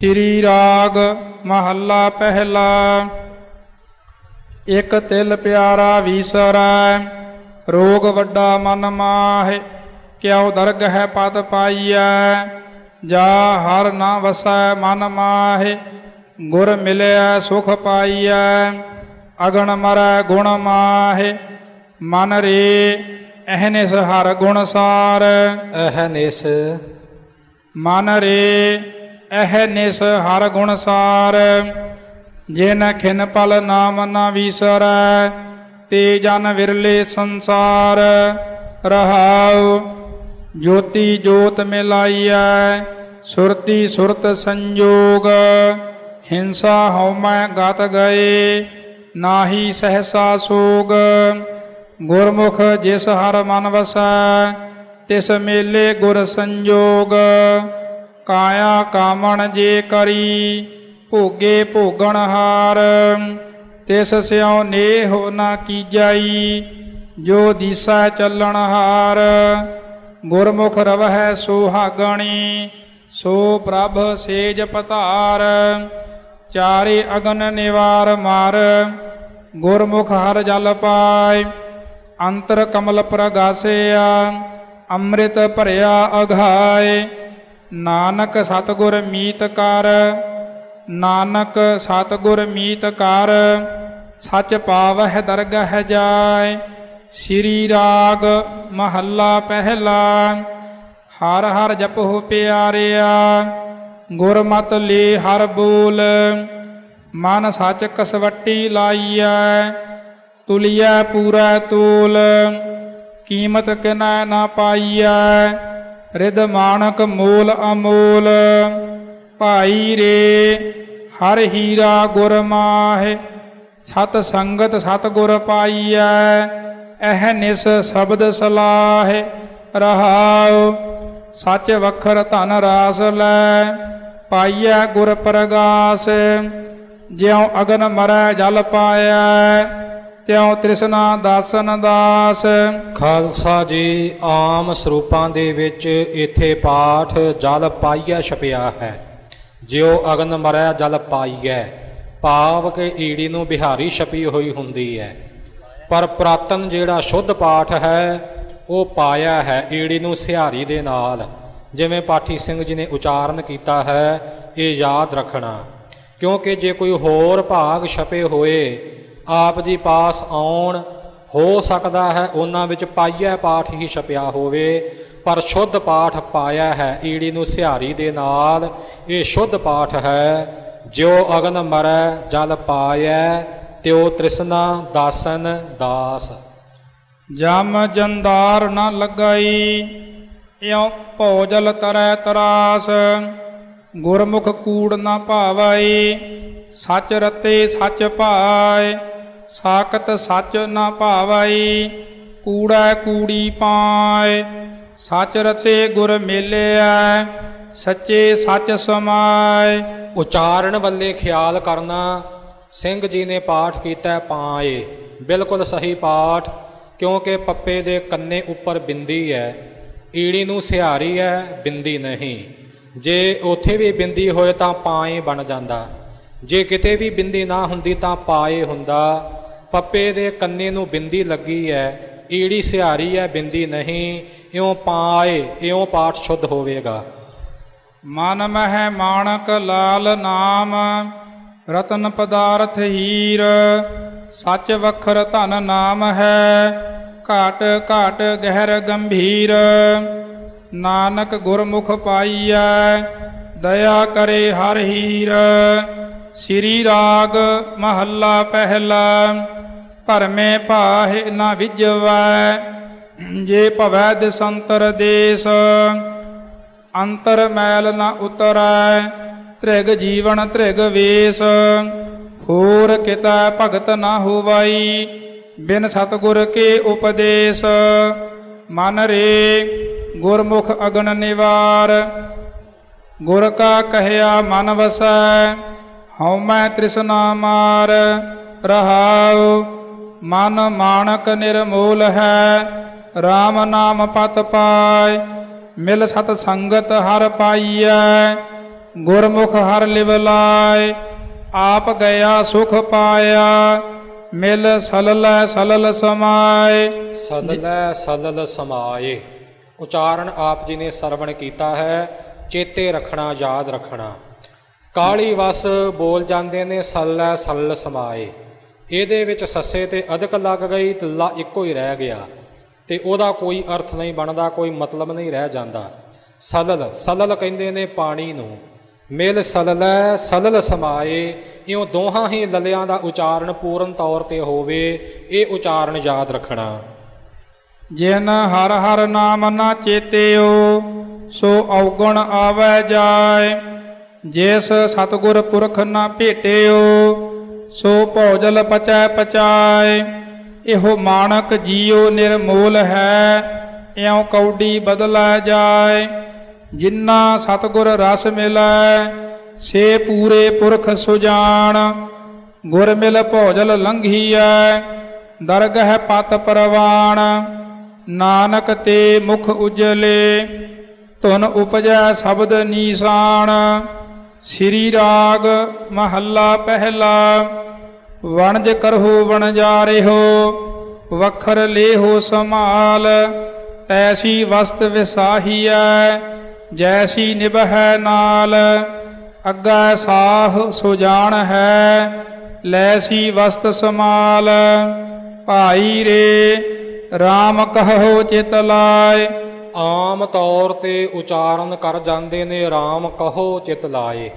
ਸ੍ਰੀ ਰਾਗ ਮਹੱਲਾ ਪਹਿਲਾ। ਇਕ ਤਿਲ ਪਿਆਰਾ ਵੀਸਰੈ ਰੋਗ ਵੱਡਾ ਮਨ ਮਾਹਿ ਕਿਉ ਦਰਗ ਹੈ ਪਦ ਪਾਈਐ ਜਾ ਹਰ ਨਾ ਵਸੈ ਮਨ ਮਾਹਿ ਗੁਰ ਮਿਲਿਆ ਸੁਖ ਪਾਈਐ ਅਗਣ ਮਰੈ ਗੁਣ ਮਾਹਿ ਮਨ ਰੇ ਅਹਨਿਸ ਹਰ ਗੁਣ ਸਾਰ। ਅਹਨਿਸ। ਮਨ ਰੇ ਇਹ ਨਿਸ ਹਰ ਗੁਣ ਸਾਰ, ਜਿਨ ਖਿਨ ਪਲ ਨਾਮ ਨਾ ਵਿਸਰੈ, ਤੇ ਜਨ ਵਿਰਲੇ ਸੰਸਾਰ। ਰਹਾਉ, ਜੋਤੀ ਜੋਤ ਮਿਲਾਈਐ, ਸੁਰਤੀ ਸੁਰਤ ਸੰਜੋਗ। ਹਿੰਸਾ ਹਉਮੈ ਗਤ ਗਏ, ਨਾਹੀ ਸਹਸਾ ਸੋਗ। ਗੁਰਮੁਖ ਜਿਸ ਹਰ ਮਨ ਵਸੈ, ਤਿਸ ਮੇਲੇ ਗੁਰ ਸੰਜੋਗ। ਕਾਇਆ ਕਾਮਣ ਜੇ ਕਰੀ, ਭੋਗੇ ਭੋਗਣ ਹਾਰ। ਤਿਸ ਸਿਉ ਨੇਹ ਨਾ ਕੀਜਾਈ, ਜੋ ਦੀਸਾ ਚੱਲਣ ਹਾਰ। ਗੁਰਮੁਖ ਰਵਹਿ ਸੁਹਾਗਣੀ ਸੋ ਪ੍ਰਭ ਸੇਜ ਪਤਾਰ ਚਾਰੇ ਅਗਨ ਨਿਵਾਰ ਮਾਰ, ਗੁਰਮੁਖ ਹਰ ਜਲ ਪਾਇ ਅੰਤਰ ਕਮਲ ਪ੍ਰਗਾਸਿਆ, ਅੰਮ੍ਰਿਤ ਭਰਿਆ ਅਘਾਏ ਨਾਨਕ ਸਤਗੁਰ ਮੀਤ ਕਰ, ਨਾਨਕ ਸਤਗੁਰ ਮੀਤ ਕਰ, ਸਚ ਪਾਵਹਿ ਦਰਗਹਿ ਜਾਏ, ਸ੍ਰੀ ਰਾਗ ਮਹੱਲਾ ਪਹਿਲਾ, ਹਰ ਹਰ ਜਪਹੁ ਪਿਆਰਿਆ, ਗੁਰਮਤ ਲੇ ਹਰ ਬੋਲ, ਮਨ ਸਚ ਕਸਵੱਟੀ ਲਾਈਐ, ਤੁਲਿਐ ਪੂਰਾ ਤੋਲ, ਕੀਮਤ ਕਿਨੈ ਨਾ ਪਾਈਐ ਰਿਧ ਮਾਨਕ ਮੂਲ ਅਮੋਲ, ਭਾਈ ਰੇ, ਹਰ ਹੀਰਾ ਗੁਰ ਮਾਹਿ, ਸਤ ਸੰਗਤ ਸਤ ਗੁਰ ਪਾਈਐ, ਇਹ ਨਿਸ ਸ਼ਬਦ ਸਲਾਹ, ਰਹਾਉ, ਸੱਚ ਵਖਰ ਧਨ ਰਾਸ ਲੈ, ਪਾਈਐ ਗੁਰ ਪ੍ਰਗਾਸ, ਜਿਉ ਅਗਨ ਮਰੈ ਜਲ ਪਾਇਐ ਤਿਉ ਤ੍ਰਿਸ਼ਨਾ ਦਾਸਨ ਦਾਸ। ਖਾਲਸਾ ਜੀ, ਆਮ ਸਰੂਪਾਂ ਦੇ ਵਿੱਚ ਇੱਥੇ ਪਾਠ ਜਲ ਪਾਈਐ ਛਪਿਆ ਹੈ। ਜਿਉ ਅਗਨ ਮਰੈ ਜਲ ਪਾਈਐ ਭਾਵ ਕਿ ਈੜੀ ਨੂੰ ਬਿਹਾਰੀ ਛਪੀ ਹੋਈ ਹੁੰਦੀ ਹੈ ਪਰ ਪ੍ਰਾਤਨ ਜਿਹੜਾ ਸ਼ੁੱਧ ਪਾਠ ਹੈ, ਉਹ ਪਾਇਆ ਹੈ ਈੜੀ ਨੂੰ ਸਿਹਾਰੀ ਦੇ ਨਾਲ। ਜਿਵੇਂ ਪਾਠੀ ਸਿੰਘ ਜੀ ਨੇ ਉਚਾਰਨ ਕੀਤਾ ਹੈ, ਇਹ ਯਾਦ ਰੱਖਣਾ। ਕਿਉਂਕਿ ਜੇ ਕੋਈ ਹੋਰ ਭਾਗ ਛਪੇ ਹੋਏ ਆਪ ਜੀ ਪਾਸ ਆਉਣ, ਹੋ ਸਕਦਾ ਹੈ ਉਹਨਾਂ ਵਿੱਚ ਪਾਈਆ ਪਾਠ ਹੀ ਛਪਿਆ ਹੋਵੇ, ਪਰ ਸ਼ੁੱਧ ਪਾਠ ਪਾਇਆ ਹੈ ਈੜੀ ਨੂੰ ਸਿਹਾਰੀ ਦੇ ਨਾਲ। ਇਹ ਸ਼ੁੱਧ ਪਾਠ ਹੈ, ਜਿਉ ਅਗਨ ਮਰੈ, ਜਲ ਪਾਇਐ, ਤਿਉ ਤ੍ਰਿਸ਼ਨਾ ਦਾਸਨ ਦਾਸ। ਜਮ ਜੰਦਾਰ ਨ ਲਗਾਈ, ਇਉ ਭੋਜਲ ਤਰੈ ਤਰਾਸ। ਗੁਰਮੁਖ ਕੂੜ ਨ ਭਾਵਈ, ਸੱਚ ਰਤੇ ਸੱਚ ਭਾਏ ਸਾਖਤ ਸੱਚ ਨਾ ਭਾਵਈ ਕੂੜਾ ਕੂੜੀ ਪਾਏ ਸੱਚ ਰਤੇ ਗੁਰ ਮਿਲਿਆ ਸੱਚੇ ਸੱਚ ਸਮਾਏ ਉਚਾਰਨ ਵੱਲੇ ਖਿਆਲ ਕਰਨਾ, ਸਿੰਘ ਜੀ ਨੇ ਪਾਠ ਕੀਤਾ ਪਾਏ। ਬਿਲਕੁਲ ਸਹੀ ਪਾਠ, ਕਿਉਂਕਿ ਪੱਪੇ ਦੇ ਕੰਨੇ ਉੱਪਰ ਬਿੰਦੀ ਹੈ ਈੜੀ ਨੂੰ ਸਿਹਾਰੀ ਹੈ ਬਿੰਦੀ ਨਹੀਂ। ਜੇ ਉਥੇ ਵੀ ਬਿੰਦੀ ਹੋਏ ਤਾਂ ਪਾਏ ਬਣ ਜਾਂਦਾ। ਜੇ ਕਿਤੇ ਵੀ ਬਿੰਦੀ ਨਾ ਹੁੰਦੀ ਤਾਂ ਪਾਏ ਹੁੰਦਾ। ਪੱਪੇ ਦੇ ਕੰਨੇ ਨੂੰ ਬਿੰਦੀ ਲੱਗੀ ਹੈ ਈੜੀ ਸਿਹਾਰੀ ਹੈ ਬਿੰਦੀ ਨਹੀਂ, ਇਉਂ ਪਾਏ ਇਉਂ ਪਾਠ ਸ਼ੁੱਧ ਹੋਵੇਗਾ। ਮਨ ਮਹਿ ਮਾਣਕ ਲਾਲ ਨਾਮ, ਰਤਨ ਪਦਾਰਥ ਹੀਰ, ਸੱਚ ਵਖਰ ਧਨ ਨਾਮ ਹੈ, ਘਾਟ ਘਾਟ ਗਹਿਰ ਗੰਭੀਰ। ਨਾਨਕ ਗੁਰਮੁਖ ਪਾਈਐ ਦਇਆ ਕਰੇ ਹਰ ਹੀਰ। ਸ੍ਰੀ ਰਾਗ ਮਹੱਲਾ ਪਹਿਲਾ ਭਰਮੇ ਪਾਹਿ ਨਾ ਵਿਜਵੈ, ਜੇ ਭਵੈ ਦਿਸੰਤਰ ਦੇਸ। ਅੰਤਰ ਮੈਲ ਨਾ ਉਤਰੈ, ਤ੍ਰਿਗ ਜੀਵਨ ਤ੍ਰਿਗ ਵੇਸ। ਹੋਰ ਕਿਤਾ ਭਗਤ ਨਾ ਹੋਵਾਈ, ਬਿਨ ਸਤਗੁਰ ਕੇ ਉਪਦੇਸ਼। ਮਨ ਰੇ ਗੁਰਮੁਖ ਅਗਨ ਨਿਵਾਰ, ਗੁਰ ਕਾ ਕਹਿਆ ਮਨ ਵਸੈ ਹਉਮੈ ਤ੍ਰਿਸ਼ਨਾ ਮਾਰ, ਰਹਾਉ ਮਨ ਮਾਣਕ ਨਿਰਮੂਲ ਹੈ RAM ਨਾਮ ਪਤ ਪਾਇ, ਮਿਲ ਸਤ ਸੰਗਤ ਹਰ ਪਾਈਐ, ਗੁਰਮੁਖ ਹਰ ਲਿਵ ਲਾਇ, ਆਪ ਗਿਆ ਸੁਖ ਪਾਇਆ, ਮਿਲ ਸਲਲ ਸਲਲ ਸਮਾਏ। ਸਲਲੈ ਸਲਲ ਸਮਾਏ। ਉਚਾਰਨ ਆਪ ਜੀ ਨੇ ਸਰਵਣ ਕੀਤਾ ਹੈ, ਚੇਤੇ ਰੱਖਣਾ, ਯਾਦ ਰੱਖਣਾ। ਕਾਲੀ ਵਸ ਬੋਲ ਜਾਂਦੇ ਨੇ, ਸਲਲੈ ਸਲਲ ਸਮਾਏ। ਇਹਦੇ ਵਿੱਚ ਸੱਸੇ ਤੇ ਅਧਿਕ ਲੱਗ ਗਈ ਤੱਲਾ ਇੱਕੋ ਹੀ ਰਹਿ ਗਿਆ। ਤੇ ਉਹਦਾ ਕੋਈ ਅਰਥ ਨਹੀਂ ਬਣਦਾ, ਕੋਈ ਮਤਲਬ ਨਹੀਂ ਰਹਿ ਜਾਂਦਾ। ਸਲਲ ਸਲਲ ਕਹਿੰਦੇ ਨੇ ਪਾਣੀ ਨੂੰ। ਮਿਲ ਸਲਲੈ, ਸਲਲ ਸਮਾਏ, ਇਉਂ ਦੋਹਾਂ ਹੀ ਲਲਿਆਂ ਦਾ ਉਚਾਰਨ ਪੂਰਨ ਤੌਰ ਤੇ ਹੋਵੇ, ਇਹ ਉਚਾਰਨ ਯਾਦ ਰੱਖਣਾ। ਜਿਨ ਹਰ ਹਰ ਨਾਮ ਨਾ ਚੇਤਿਓ, ਸੋ ਔਗਣ ਆਵੈ ਜਾਏ। ਜਿਸ ਸਤਗੁਰ ਪੁਰਖ ਨਾ ਭੇਟਿਓ ਸੋ ਭੌਜਲ ਪਚੈ ਪਚਾਏ, ਇਹੋ ਮਾਨਕ ਜੀਉ ਨਿਰਮੋਲ ਹੈ, ਇਉ ਕੌਡੀ ਬਦਲਾ ਜਾਏ। ਜਿਨ੍ਹਾਂ ਸਤਗੁਰ ਰਸ ਮਿਲੈ, ਸੇ ਪੂਰੇ ਪੁਰਖ ਸੁਜਾਨ। ਗੁਰ ਮਿਲ ਭੋਜਲ ਲੰਘੀਐ, ਦਰਗਹ ਪਤ ਪਰਵਾਨ। ਨਾਨਕ ਤੇ ਮੁਖ ਉਜਲੇ, ਧੁਨ ਉਪਜੈ ਸ਼ਬਦ ਨੀਸਾਨ। ਸ੍ਰੀ ਰਾਗ ਮਹੱਲਾ ਪਹਿਲਾ। ਵਣਜ ਕਰਹੁ ਵਣਜਾਰਿਹੋ, ਵਖਰ ਲੇਹੋ ਸਮਾਲ ਐਸੀ ਵਸਤ ਵਿਸਾਹੀਐ, ਜੈਸੀ ਨਿਭੈ ਨਾਲ, ਅੱਗਾ ਸਾਹ ਸੁਜਾਨ ਹੈ ਲੈਸੀ ਵਸਤ ਸਮਾਲ ਭਾਈ ਰੇ RAM ਕਹੋ ਚਿਤ ਲਾਏ। ਆਮ ਤੌਰ ਤੇ ਉਚਾਰਨ ਕਰ ਜਾਂਦੇ ਨੇ RAM ਕਹੋ ਚਿਤ ਲਾਏ।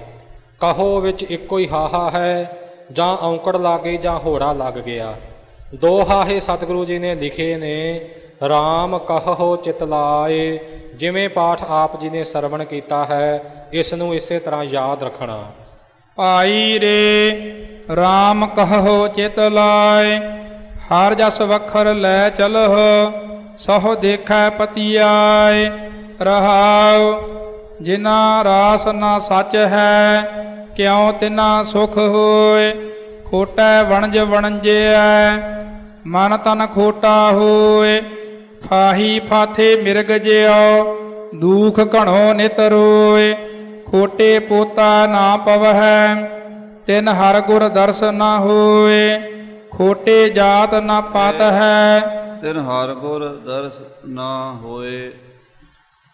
ਕਹੋ ਵਿੱਚ ਇੱਕੋ ਹੀ ਹਾਹਾ ਹੈ ਜਾਂ ਔਂਕੜ ਲੱਗ ਗਈ ਜਾਂ ਹੋੜਾ ਲੱਗ ਗਿਆ। ਦੋ ਹਾਹੇ ਸਤਿਗੁਰੂ ਜੀ ਨੇ ਲਿਖੇ ਨੇ RAM ਕਹੋ ਚਿਤ ਲਾਏ, ਜਿਵੇਂ ਪਾਠ ਆਪ ਜੀ ਨੇ ਸਰਵਣ ਕੀਤਾ ਹੈ, ਇਸ ਨੂੰ ਇਸੇ ਤਰ੍ਹਾਂ ਯਾਦ ਰੱਖਣਾ। ਭਾਈ ਰੇ RAM ਕਹੋ ਚਿਤ ਲਾਇ ਹਰ ਜਸ ਵਖਰ ਲੈ ਚਲਹ, ਸਹੁ ਦੇਖੈ ਪਤੀਆਏ, ਰਹਾਉ ਜਿਨਾ ਰਾਸ ਨਾ ਸੱਚ ਹੈ ਕਿਉ ਤਿਨਾ ਸੁਖ ਹੋਏ? ਖੋਟੈ ਵਣਜ ਵਣਜਿਐ, ਮਨ ਤਨ ਖੋਟਾ ਹੋਏ। ਫਾਹੀ ਫਾਥੇ ਮਿਰਗ ਜਿਉ, ਦੂਖ ਘਣੋ ਨਿਤ ਰੋਏ। ਖੋਟੇ ਪੋਤਾ ਨਾ ਪਵਹਿ, ਤਿਨ ਹਰ ਗੁਰ ਦਰਸ ਨਾ ਹੋਏ। ਖੋਟੇ ਜਾਤ ਨਾ ਪਤ ਹੈ ਤਿਨ ਹਰ ਗੁਰ ਦਰਸ ਨਾ ਹੋਏ।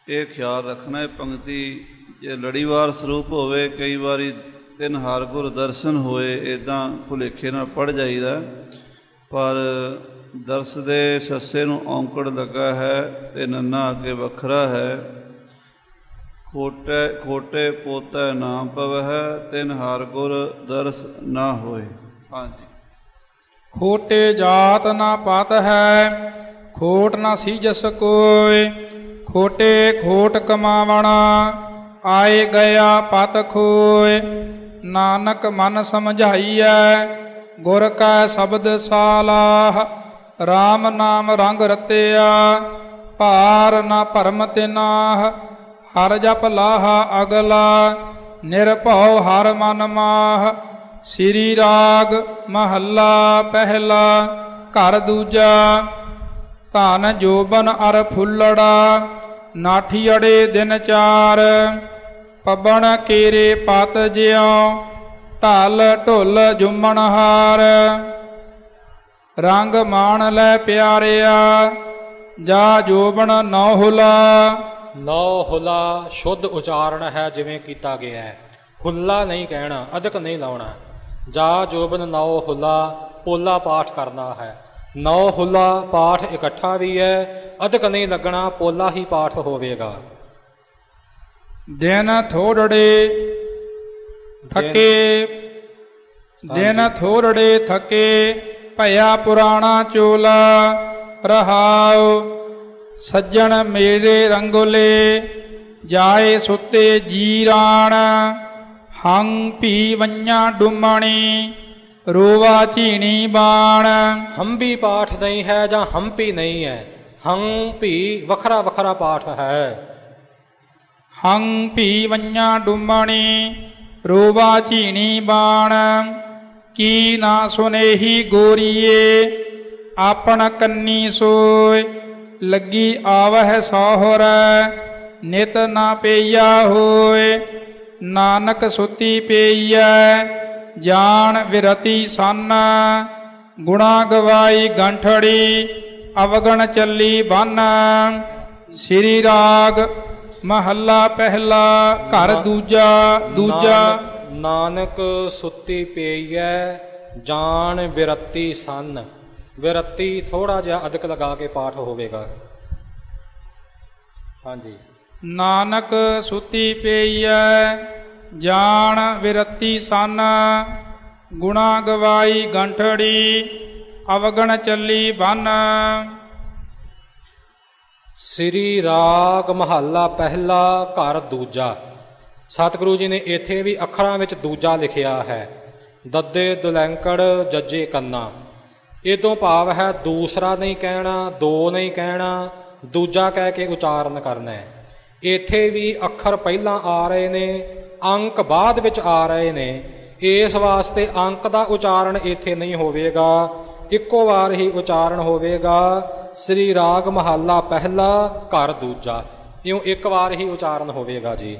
ਇਹ ਖਿਆਲ ਰੱਖਣਾ ਹੈ, ਪੰਕਤੀ ਜੇ ਲੜੀਵਾਰ ਸਰੂਪ ਹੋਵੇ, ਕਈ ਵਾਰੀ ਤਿੰਨ ਹਰ ਗੁਰ ਦਰਸ਼ਨ ਹੋਏ ਇਦਾਂ ਭੁਲੇਖੇ ਨਾਲ ਪੜ ਜਾਈਦਾ। ਪਰ ਦਰਸ ਦੇ ਸੱਸੇ ਨੂੰ ਔਂਕੜ ਲੱਗਾ ਹੈ ਤੇ ਨੰਨਾ ਅੱਗੇ ਵੱਖਰਾ ਹੈ। ਖੋਟੇ ਖੋਟੇ ਪੋਤੈ ਨਾਮ ਪਵਹਿ, ਤਿਨ ਹਰ ਗੁਰ ਦਰਸ ਨਾ ਹੋਏ। ਹਾਂਜੀ। ਖੋਟੇ ਜਾਤ ਨਾ ਪਤ ਹੈ ਖੋਟ ਨਾ ਸੀ ਜਸ ਕੋਏ, ਖੋਟੇ ਖੋਟ ਕਮਾਵਣਾ। ਆਏ ਗਿਆ ਪਤ ਖੋਏ, ਨਾਨਕ ਮਨ ਸਮਝਾਈਐ, ਗੁਰ ਕਾ ਸ਼ਬਦ ਸਾਲਾਹ RAM ਨਾਮ ਰੰਗ ਰਤਿਆ, ਭਾਰ ਨਾ ਭਰਮ ਤਿਨਾਹ, ਹਰ ਜਪ ਲਾਹਾ ਅਗਲਾ, ਨਿਰਭਉ ਹਰ ਮਨ ਮਾਹ, ਸ੍ਰੀ ਰਾਗ ਮਹੱਲਾ ਪਹਿਲਾ, ਘਰ ਦੂਜਾ, ਧਨ ਜੋਬਨ ਅਰ ਫੁੱਲੜਾ, ਨਾਠੀ ਅੜੇ ਦਿਨ ਚਾਰ ਪਬਣ ਕੇਰੇ ਪਤ ਜਿਉ, ਢਲ ਢੁੱਲ ਜੁਮਣ ਹਾਰ। ਰੰਗ ਮਾਣ ਲੈ ਪਿਆਰਿਆ, ਜਾ ਜੋਬਨ ਨੌਹੁਲਾ ਨੌ ਹੁਲਾ ਸ਼ੁੱਧ ਉਚਾਰਨ ਹੈ ਜਿਵੇਂ ਕੀਤਾ ਗਿਆ ਹੈ। ਹੁੱਲਾ ਨਹੀਂ ਕਹਿਣਾ, ਅਧਿਕ ਨਹੀਂ ਲਾਉਣਾ। ਜਾ ਜੋਬਨ ਨੌ ਹੁਲਾ, ਪੋਲਾ ਪਾਠ ਕਰਨਾ ਹੈ। ਨੌ ਹੁਲਾ ਪਾਠ ਇਕੱਠਾ ਵੀ ਹੈ, ਅਧਿਕ ਨਹੀਂ ਲੱਗਣਾ, ਪੋਲਾ ਹੀ ਪਾਠ ਹੋਵੇਗਾ। ਦਿਨ ਥੋੜੜੇ ਥਕੇ ਦਿਨ ਥੋੜੜੇ ਥਕੇ ਭਇਆ ਪੁਰਾਣਾ ਚੋਲਾ ਰਹਾਉ ਸੱਜਣ ਮੇਰੇ ਰੰਗੋਲੇ ਜਾਏ ਸੁੱਤੇ ਜੀਰਾਣ ਹੰ ਭੀ ਵੰਨਿਆ ਡੁੰਮਣੀ ਰੋਵਾ ਝੀਣੀ ਬਾਣ। ਹੰਬੀ ਪਾਠ ਨਹੀਂ ਹੈ ਜਾਂ ਹੰਪੀ ਨਹੀਂ ਹੈ ਹੰ ਭੀ ਵੱਖਰਾ ਵੱਖਰਾ ਪਾਠ ਹੈ। ਹੰ ਭੀ ਵੰਨਿਆ ਡੁੰਮਣੀ ਰੋਵਾ ਝੀਣੀ ਬਾਣ। ਕੀ ਨਾ ਸੁਨੇਹੀ ਗੋਰੀਏ, ਆਪਣ ਕੰਨੀ ਸੋਏ। ਲੱਗੀ ਆਵਹਿ ਸੋਹਰ, ਨਿਤ ਨਾ ਪਈਆ ਹੋਏ। ਨਾਨਕ ਸੁਤੀ ਪਈਐ, ਜਾਣ ਵਿਰਤੀ ਸੰਨ। ਗੁਣਾ ਗਵਾਈ ਗੰਠੜੀ, ਅਵਗਣ ਚੱਲੀ ਬੰਨ। ਸ੍ਰੀ ਰਾਗ ਮਹੱਲਾ ਪਹਿਲਾ ਘਰ ਦੂਜਾ ਦੂਜਾ। ਨਾਨਕ- ਸੁੱਤੀ ਪਈ ਐ ਜਾਣ ਵਿਰਤੀ ਸੰਨ। ਵਿਰਤੀ ਥੋੜਾ ਜਿਹਾ ਅਧਿਕ ਲਗਾ ਕੇ ਪਾਠ ਹੋਵੇਗਾ। ਹਾਂਜੀ। ਨਾਨਕ ਸੁਤੀ ਪਈਐ ਜਾਣ ਵਿਰਤੀ ਸੰਨ। ਗੁਣਾ ਗਵਾਈ ਗੰਠੜੀ ਅਵਗਣ ਚੱਲੀ ਬੰਨ। ਸ੍ਰੀ ਰਾਗ ਮਹੱਲਾ ਪਹਿਲਾ ਘਰ ਦੂਜਾ। ਸਤਿਗੁਰੂ ਜੀ ਨੇ ਇੱਥੇ ਵੀ ਅੱਖਰਾਂ ਵਿੱਚ ਦੂਜਾ ਲਿਖਿਆ ਹੈ। ਦੱਦੇ ਦੁਲੈਂਕੜ ਜੱਜੇ ਕੰਨਾ। ਇਹ ਤੋਂ ਭਾਵ ਹੈ ਦੂਸਰਾ ਨਹੀਂ ਕਹਿਣਾ, ਦੋ ਨਹੀਂ ਕਹਿਣਾ, ਦੂਜਾ ਕਹਿ ਕੇ ਉਚਾਰਨ ਕਰਨਾ ਹੈ। ਇੱਥੇ ਵੀ ਅੱਖਰ ਪਹਿਲਾਂ ਆ ਰਹੇ ਨੇ, ਅੰਕ ਬਾਅਦ ਵਿੱਚ ਆ ਰਹੇ ਨੇ। ਇਸ ਵਾਸਤੇ ਅੰਕ ਦਾ ਉਚਾਰਨ ਇੱਥੇ ਨਹੀਂ ਹੋਵੇਗਾ, ਇੱਕੋ ਵਾਰ ਹੀ ਉਚਾਰਨ ਹੋਵੇਗਾ। ਸ੍ਰੀ ਰਾਗ ਮਹੱਲਾ ਪਹਿਲਾ ਘਰ ਦੂਜਾ। ਇਉਂ ਇੱਕ ਵਾਰ ਹੀ ਉਚਾਰਨ ਹੋਵੇਗਾ ਜੀ।